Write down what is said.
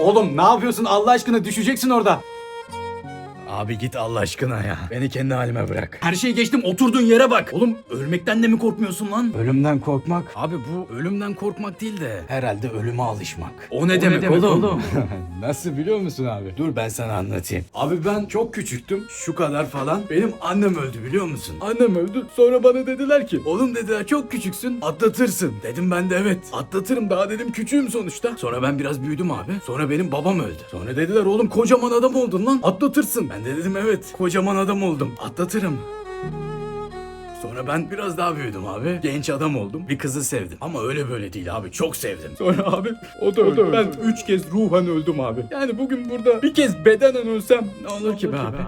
Oğlum ne yapıyorsun Allah aşkına düşeceksin orada. Abi git Allah aşkına ya. Beni kendi halime bırak. Her şeyi geçtim oturduğun yere bak. Oğlum ölmekten de mi korkmuyorsun lan? Ölümden korkmak. Abi bu ölümden korkmak değil de herhalde ölüme alışmak. O ne, demek, oğlum? Nasıl biliyor musun abi? Dur ben sana anlatayım. Abi ben çok küçüktüm. Şu kadar falan. Benim annem öldü biliyor musun? Annem öldü. Sonra bana dediler ki oğlum dediler çok küçüksün atlatırsın. Dedim ben de evet atlatırım daha dedim küçüğüm sonuçta. Sonra ben biraz büyüdüm abi. Sonra benim babam öldü. Sonra dediler oğlum kocaman adam oldun lan atlatırsın. Ben de dedim evet kocaman adam oldum atlatırım. Sonra ben biraz daha büyüdüm abi. Genç adam oldum. Bir kızı sevdim. Ama öyle böyle değil abi. Çok sevdim. Sonra abi o da öldü. Ben üç kez ruhen öldüm abi. Yani bugün burada bir kez bedenen ölsem ne olur, ki be abi? abi?